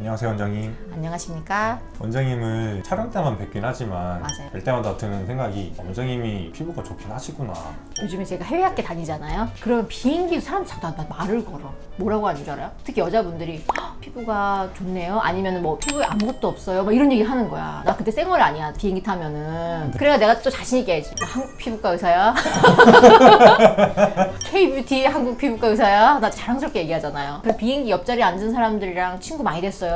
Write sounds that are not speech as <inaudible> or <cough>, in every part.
안녕하세요 원장님. 안녕하십니까? 원장님을 촬영 때만 뵙긴 하지만 맞아요. 뵐 때마다 드는 생각이 원장님이 피부가 좋긴 하시구나. 요즘에 제가 해외학교 다니잖아요. 그러면 비행기도 사람 나 말을 걸어. 뭐라고 하는 줄 알아요? 특히 여자분들이 "헉, 피부가 좋네요. 아니면 뭐 피부에 아무것도 없어요. 막 이런 얘기 하는 거야. 나 그때 쌩얼 아니야. 비행기 타면은. 그래야 내가 또 자신 있게 해야지. 나 한국 피부과 의사야. <laughs> K-뷰티 한국 피부과 의사야. 나 자랑스럽게 얘기하잖아요. 그래서 비행기 옆자리에 앉은 사람들이랑 친구 많이 됐어요.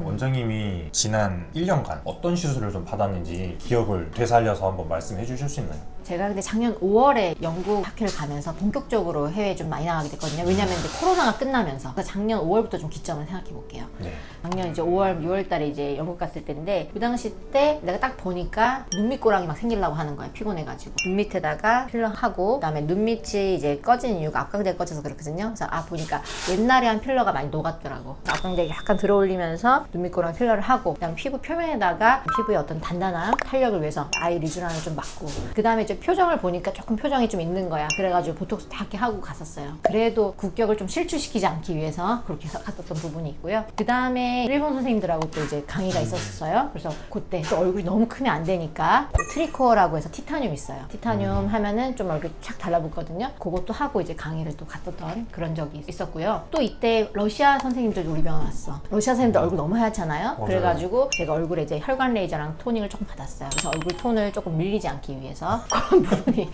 원장님이 지난 1년간 어떤 시술을 좀 받았는지 기억을 되살려서 한번 말씀해 주실 수 있나요? 제가 근데 작년 5월에 영국 학회를 가면서 본격적으로 해외에 좀 많이 나가게 됐거든요. 왜냐면 이제 코로나가 끝나면서 그래서 작년 5월부터 좀 기점을 생각해 볼게요. 네. 작년 이제 5월, 6월 달에 이제 영국 갔을 때인데 그 당시 때 내가 딱 보니까 눈밑고랑이 막 생기려고 하는 거야 피곤해가지고 눈 밑에다가 필러하고 그다음에 눈 밑이 이제 꺼진 이유가 앞광대가 꺼져서 그렇거든요. 그래서 아 보니까 옛날에 한 필러가 많이 녹았더라고. 앞광대가 약간 들어올리면서 눈밑고랑 필러를 하고 그다음 피부 표면에다가 피부의 어떤 단단한 탄력을 위해서 아이 리쥬란을 좀 맞고 그 다음에 이제 표정을 보니까 조금 표정이 좀 있는 거야. 그래가지고 보톡스 다 이렇게 하고 갔었어요. 그래도 국격을 좀 실추시키지 않기 위해서 그렇게 해서 갔었던 부분이 있고요. 그 다음에 일본 선생님들하고 또 이제 강의가 있었어요. 그래서 그때 또 얼굴이 너무 크면 안 되니까 또 트리코어라고 해서 티타늄 있어요. 티타늄 하면은 좀 얼굴 착 달라붙거든요. 그것도 하고 이제 강의를 또 갔었던 그런 적이 있었고요. 또 이때 러시아 선생님들도 우리 병원 왔어. 러시아 선생님들 얼굴 너무 하얗잖아요. 맞아요. 그래가지고 제가 얼굴에 이제 혈관 레이저랑 토닝을 조금 받았어요. 그래서 얼굴 톤을 조금 밀리지 않기 위해서 그런 <laughs> 부분이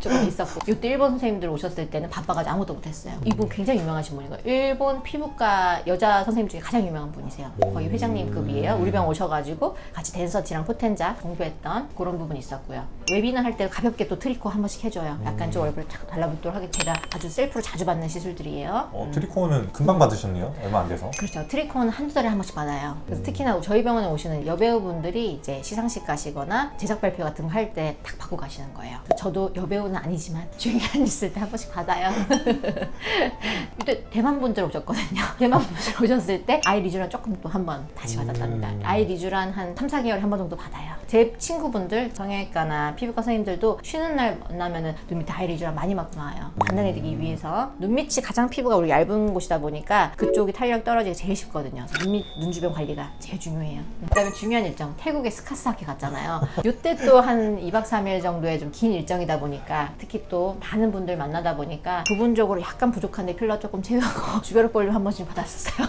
조금 있었고 이때 일본 선생님들 오셨을 때는 바빠가지고 아무것도 못했어요. 이분 굉장히 유명하신 분이고 일본 피부과 여자 선생님 중에 가장 유명한 분이세요. 거의 회장님급이에요. 우리 병 오셔가지고 같이 댄서티랑 포텐자 공부했던 그런 부분이 있었고요. 웨비나 할 때 가볍게 또 트리코 한 번씩 해줘요. 약간 좀 얼굴 착 달라붙도록 하게 제가 아주 셀프로 자주 받는 시술들이에요. 어, 트리코는 금방 받으셨네요. 얼마 안 돼서. 그렇죠. 트리코는 한두 달에 한 번씩 받아요. 그래서 특히나 저희 병원에 오시는 여배우분들이 이제 시상식 가시거나 제작 발표 같은 거 할 때 딱 받고 가시는 거예요. 그래서 저도 여배우는 아니지만 <laughs> 중요한 일 있을 때 한 번씩 받아요. <laughs> 그때 대만 분들 오셨거든요. <laughs> 대만 분들 오셨을 때 아이 리쥬란 조금 또 한 번 다시 받았답니다. 음. 아이 리쥬란 한 3, 4개월에 한 번 정도 받아요. 제 친구분들 성형외과나 피부과 선생님들도 쉬는 날 만나면은 눈 밑에 아이 리쥬란 많이 맞고 나와요. 단단해지기 위해서 눈 밑이 가장 피부가 우리 얇은 곳이다 보니까 그쪽이 탄력 떨어지기 제일 쉽거든요. 그래서 눈 밑, 눈 주변 관리가 제일 중요해요. 그다음에 중요한 일정 태국에 스카스 학회 갔잖아요. 이때 또 한 2박 3일 정도의 좀 긴 일정이다 보니까 특히 또 많은 분들 만나다 보니까 부분적으로 약간 부족한데 필러 조금 채우고 <laughs> 주베르 볼륨 한 번씩 받았었어요.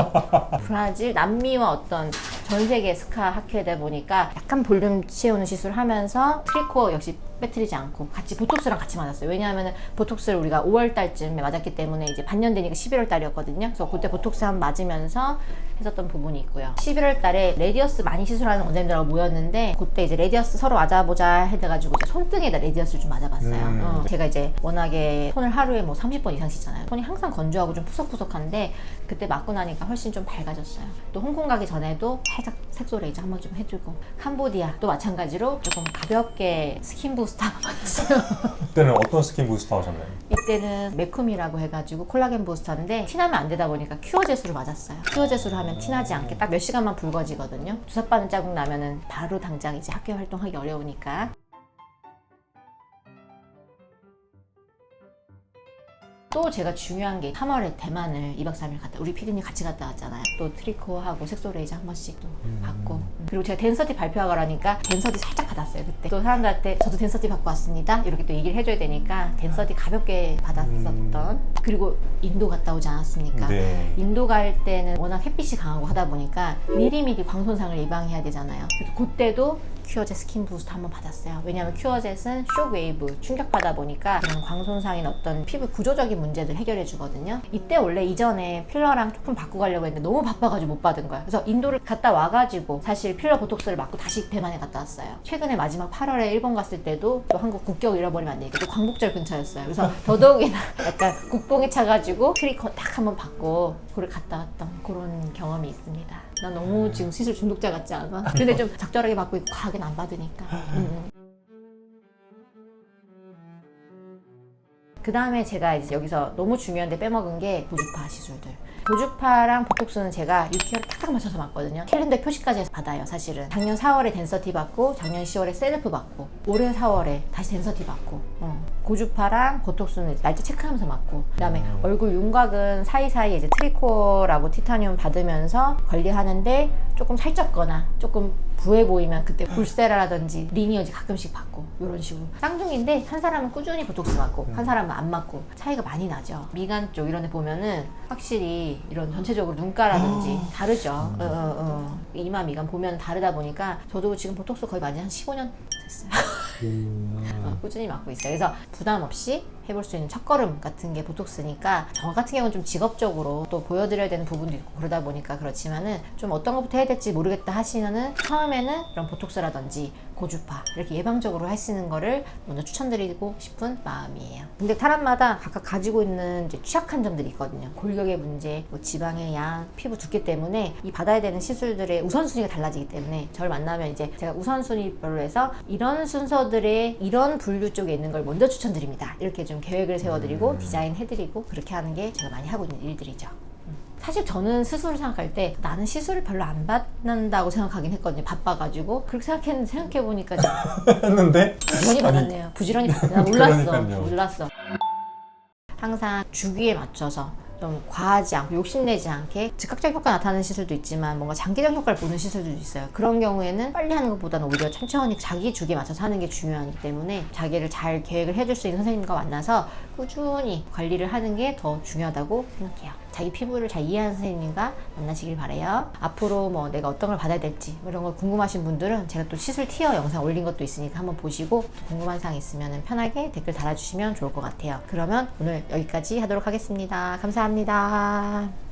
<laughs> 브라질, 남미와 어떤 전 세계 스카 학회다 보니까 약간 볼륨 채우는 시술을 하면서 트리코 역시 빼뜨리지 않고 같이 보톡스랑 같이 맞았어요. 왜냐하면 보톡스를 우리가 5월 달쯤에 맞았기 때문에 이제 반년 되니까 11월 달이었거든요. 그래서 그때 보톡스 한번 맞으면서 했었던 부분이 있고요. 11월 달에 레디어스 많이 시술하는 원장님들하고 모였는데 그때 이제 레디어스 서로 맞아보자 해가지고 손등에다 레디어스를 좀 맞아봤어요. 음. 어, 제가 이제 워낙에 톤을 하루에 뭐 30번 이상 씻잖아요. 톤이 항상 건조하고 좀 푸석푸석한데 그때 맞고 나니까 훨씬 좀 밝아졌어요. 또 홍콩 가기 전에도 살짝 색소 레이저 한번 좀 해주고 캄보디아 또 마찬가지로 조금 가볍게 스킨 부 스터 한번 받았어요. <laughs> 그때는 어떤 스킨 부스터 하셨나요? 이때는 메쿰이라고 해가지고 콜라겐 부스터인데 티나면 안 되다 보니까 큐어 제수를 맞았어요. 큐어 제수를 하면 티나지 않게 딱 몇 시간만 붉어지거든요. 주사 빠는 자국 나면은 바로 당장 이제 학교 활동하기 어려우니까. 또 제가 중요한 게 3월에 대만을 2박 3일 갔다 우리 피디님 같이 갔다 왔잖아요 또 트리코하고 색소레이저 한 번씩 또 받고 그리고 제가 댄서티 발표하고 그러니까 댄서티 살짝 받았어요 그때 또 사람들한테 저도 댄서티 받고 왔습니다 이렇게 또 얘기를 해줘야 되니까 댄서티 가볍게 받았었던 그리고 인도 갔다 오지 않았습니까 네. 인도 갈 때는 워낙 햇빛이 강하고 하다 보니까 미리미리 광손상을 예방해야 되잖아요. 그래서 그때도 큐어젯 스킨 부스터 한번 받았어요. 왜냐하면 큐어젯은 쇼웨이브 충격받아 보니까 그런 광손상인 어떤 피부 구조적인 문제들 해결해 주거든요. 이때 원래 이전에 필러랑 조금 받고 가려고 했는데 너무 바빠가지고 못 받은 거야. 그래서 인도를 갔다 와가지고 사실 필러 보톡스를 맞고 다시 대만에 갔다 왔어요. 최근 에 마지막 8월에 일본 갔을 때도 또 한국 국격 잃어버리면 안 되니까 또 광복절 근처였어요. 그래서 더더욱이나 약간 국뽕에 차가지고 트리커 딱 한번 받고 그걸 갔다 왔던 그런 경험이 있습니다. 나 너무 지금 시술 중독자 같지 않아? 근데 좀 적절하게 받고 있고 과하게는 안 받으니까. 음. 그 다음에 제가 이제 여기서 너무 중요한데 빼먹은 게 보주파 시술들. 보주파랑 보톡스는 제가 6개월 탁탁 맞춰서 맞거든요. 캘린더 표시까지 해서 받아요, 사실은. 작년 4월에 댄서티 받고, 작년 10월에 셀프 받고, 올해 4월에 다시 댄서티 받고. 어. 고주파랑 보톡스는 날짜 체크하면서 맞고 그 다음에 얼굴 윤곽은 사이사이 이제 트리코라고 티타늄 받으면서 관리하는데 조금 살쪘거나 조금 부해 보이면 그때 불세라라든지 리니어지 가끔씩 받고 이런 식으로. 쌍둥이인데 한 사람은 꾸준히 보톡스 맞고 한 사람은 안 맞고 차이가 많이 나죠. 미간 쪽 이런 데 보면은 확실히 이런 전체적으로 눈가라든지 다르죠. 어, 어, 어. 이마 미간 보면 다르다 보니까 저도 지금 보톡스 거의 맞은 한 15년 됐어요. <laughs> 어, 꾸준히 맞고 있어요. 그래서 부담 없이 해볼 수 있는 첫걸음 같은 게 보톡스니까 저 같은 경우는 좀 직업적으로 또 보여드려야 되는 부분도 있고 그러다 보니까 그렇지만은 좀 어떤 것부터 해야 될지 모르겠다 하시면은 처음에는 이런 보톡스라든지 고주파 이렇게 예방적으로 있는 거를 먼저 추천드리고 싶은 마음이에요. 근데 사람마다 각각 가지고 있는 취약한 점들이 있거든요. 골격의 문제, 뭐 지방의 양, 피부 두께 때문에 이 받아야 되는 시술들의 우선순위가 달라지기 때문에 저를 만나면 이제 제가 우선순위별로 해서 이런 순서들의 이런 분류 쪽에 있는 걸 먼저 추천드립니다. 이렇게 좀 계획을 세워드리고 디자인 해드리고 그렇게 하는 게 제가 많이 하고 있는 일들이죠. 음. 사실 저는 스스로 생각할 때 나는 시술을 별로 안 받는다고 생각하긴 했거든요. 바빠가지고 그렇게 생각했는데 생각해보니까 <laughs> 했는데 부지런히 받았네요. 부지런히 받았네. 나 몰랐어. 그러니까요. 몰랐어. 항상 주기에 맞춰서 좀 과하지 않고 욕심내지 않게 즉각적 효과 나타나는 시술도 있지만 뭔가 장기적 효과를 보는 시술도 있어요. 그런 경우에는 빨리 하는 것보다는 오히려 천천히 자기 주기에 맞춰서 하는 게 중요하기 때문에 자기를 잘 계획을 해줄 수 있는 선생님과 만나서 꾸준히 관리를 하는 게 더 중요하다고 생각해요. 자기 피부를 잘 이해하는 선생님과 만나시길 바래요. 앞으로 뭐 내가 어떤 걸 받아야 될지 뭐 이런 걸 궁금하신 분들은 제가 또 시술 티어 영상 올린 것도 있으니까 한번 보시고 또 궁금한 사항 있으면 편하게 댓글 달아주시면 좋을 것 같아요. 그러면 오늘 여기까지 하도록 하겠습니다. 감사합니다.